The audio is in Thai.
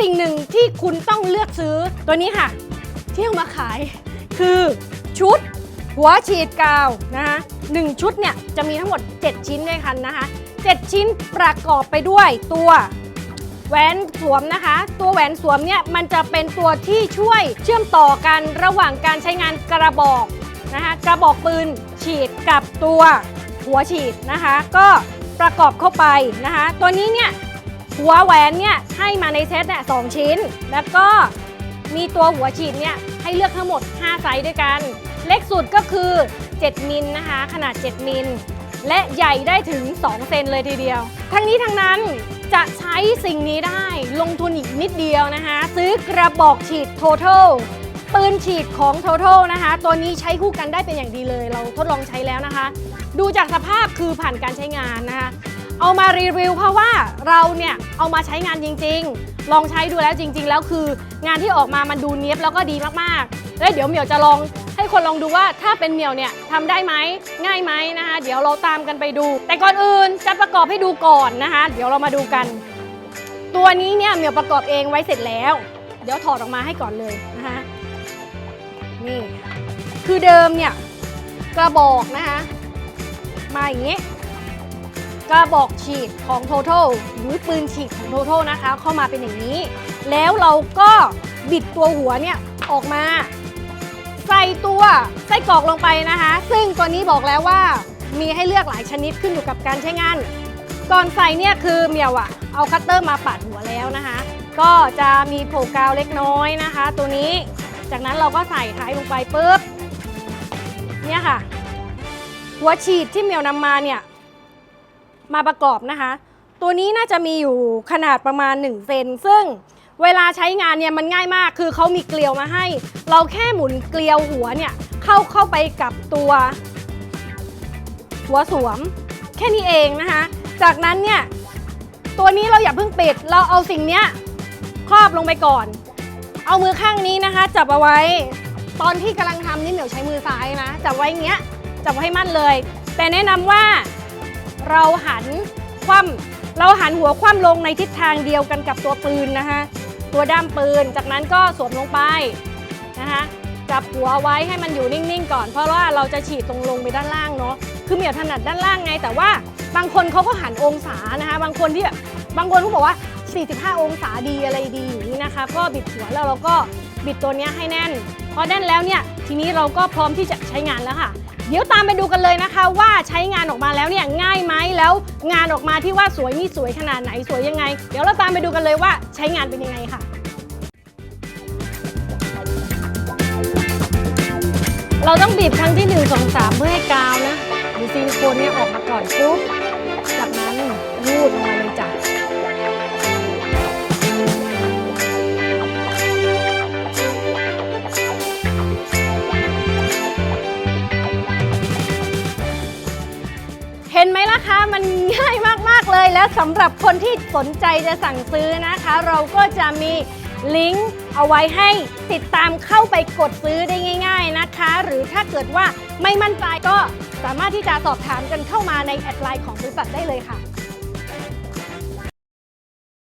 สิ่งหนึ่งที่คุณต้องเลือกซื้อตัวนี้ค่ะ ที่เอามาขายคือชุดหัวฉีดกาวนะคะหนึ่งชุดเนี่ยจะมีทั้งหมด 7 ชิ้นด้วยกันนะคะ 7 ชิ้นประกอบไปด้วยตัวแหวนสวมนะคะ ตัวแหวนสวมเนี่ยมันจะเป็นตัวที่ช่วยเชื่อมต่อกันระหว่างการใช้งานกระบอกนะคะกระบอกปืนฉีดกับตัวหัวฉีดนะคะ ก็ประกอบเข้าไปนะคะ ตัวนี้เนี่ย หัวแหวนเนี่ยให้มาในเซตเนี่ยสองชิ้น แล้วก็มีตัวหัวฉีดเนี่ยให้เลือกทั้งหมด 5 ไซส์ด้วยกัน เล็กสุดก็คือ 7 มิลนะคะ ขนาด 7 มิล และใหญ่ได้ถึง 2 เซนเลยทีเดียว ทั้งนี้ทั้งนั้นจะใช้สิ่งนี้ได้ลงทุนอีกนิดเดียวนะคะ ซื้อกระบอกฉีด Total ปืนฉีดของ Total นะคะ ตัวนี้ใช้คู่กันได้เป็นอย่างดีเลย เราทดลองใช้แล้วนะคะ ดูจากสภาพคือผ่านการใช้งานนะคะ เอามารีวิวเพราะว่าเราเนี่ยเอามาใช้งานจริง ๆ ลองใช้ดูแล้วจริง ๆ แล้วคือ งานที่ออกมามันดูเนี้ยบแล้วก็ดีมากๆแล้วเดี๋ยวเหมียวจะลองให้คนลองดูว่าถ้าเป็นเหมียวเนี่ยทำได้ไหมง่ายไหมนะคะ เดี๋ยวเราตามกันไปดู แต่ก่อนอื่นจะประกอบให้ดูก่อนนะคะ เดี๋ยวเรามาดูกัน ตัวนี้เนี่ยเหมียวประกอบเองไว้เสร็จแล้ว เดี๋ยวถอดออกมาให้ก่อนเลยนะคะนี่คือเดิมเนี่ยกระบอกนะคะมาอย่างนี้ กระบอกฉีดของ Total หรือปืนฉีดของ Total นะคะ เข้ามาเป็นอย่างนี้ แล้วเราก็บิดตัวหัวเนี่ยออกมา ใส่ตัวไส้กรอกลงไปนะคะ ซึ่งตัวนี้บอกแล้วว่ามีให้เลือกหลายชนิดขึ้นอยู่กับการใช้งาน ก่อนใส่เนี่ยคือเมียวอะเอาคัตเตอร์มาปาดหัวแล้วนะคะ ก็จะมีโผล่กาวเล็กน้อยนะคะ ตัวนี้จากนั้นเราก็ใส่ท้ายลงไปปุ๊บเนี่ยค่ะ หัวฉีดที่เมียวนำมาเนี่ย มาประกอบนะคะ ตัวนี้น่าจะมีอยู่ขนาดประมาณ1เซนซึ่งเวลาใช้งานเนี่ยมันง่ายมาก คือเขามีเกลียวมาให้ เราแค่หมุนเกลียวหัวเนี่ยเข้าเข้าไปกับตัว หัวสวม แค่นี้เองนะคะ จากนั้นเนี่ยตัวนี้เราอย่าเพิ่งปิด เราเอาสิ่งเนี้ยครอบลงไปก่อน เอามือข้างนี้นะคะ จับเอาไว้ ตอนที่กำลังทำนี่เหมียวใช้มือซ้ายนะ จับไว้อย่างเงี้ยจับไว้ให้มั่นเลย แต่แนะนำว่า เราหันคว่ำเราหันหัวคว่ำลงในทิศทางเดียวกันกับตัวปืนนะคะตัวด้ามปืน จากนั้นก็สวมลงไปนะคะจับหัวไว้ให้มันอยู่นิ่งๆก่อน เพราะว่าเราจะฉีดตรงลงไปด้านล่างเนาะคือเหมียวถนัดด้านล่างไง แต่ว่าบางคนเขาก็หันองศานะคะ บางคนที่แบบบางคนเขาบอกว่า 45 องศาดีอะไรดีอย่างนี้นะคะ ก็บิดหัวแล้วเราก็บิดตัวนี้ให้แน่น พอแน่นแล้วเนี่ย ทีนี้เราก็พร้อมที่จะใช้งานแล้วค่ะ เดี๋ยวตามไปดูกันเลยนะคะว่าใช้งานออกมาแล้วเนี่ยง่ายไหมแล้วงานออกมาที่ว่าสวยนี่สวยขนาดไหนสวยยังไง เดี๋ยวเราตามไปดูกันเลยว่าใช้งานเป็นยังไงค่ะเราต้องบีบครั้งที่ 1 2 3 เพื่อให้กาวนะหรือซิลิโคนเนี่ยออกมาก่อนปุ๊บจากนั้นรูดลงมาเลยจ้ะ เห็นไหมล่ะคะ มันง่ายมากๆเลยแล้วสำหรับคนที่สนใจจะสั่งซื้อนะคะ เราก็จะมีลิงก์เอาไว้ให้ติดตามเข้าไปกดซื้อได้ง่าย ๆนะคะ หรือถ้าเกิดว่าไม่มั่นใจก็สามารถที่จะสอบถามกันเข้ามาในแอดไลน์ของบริษัทได้เลยค่ะ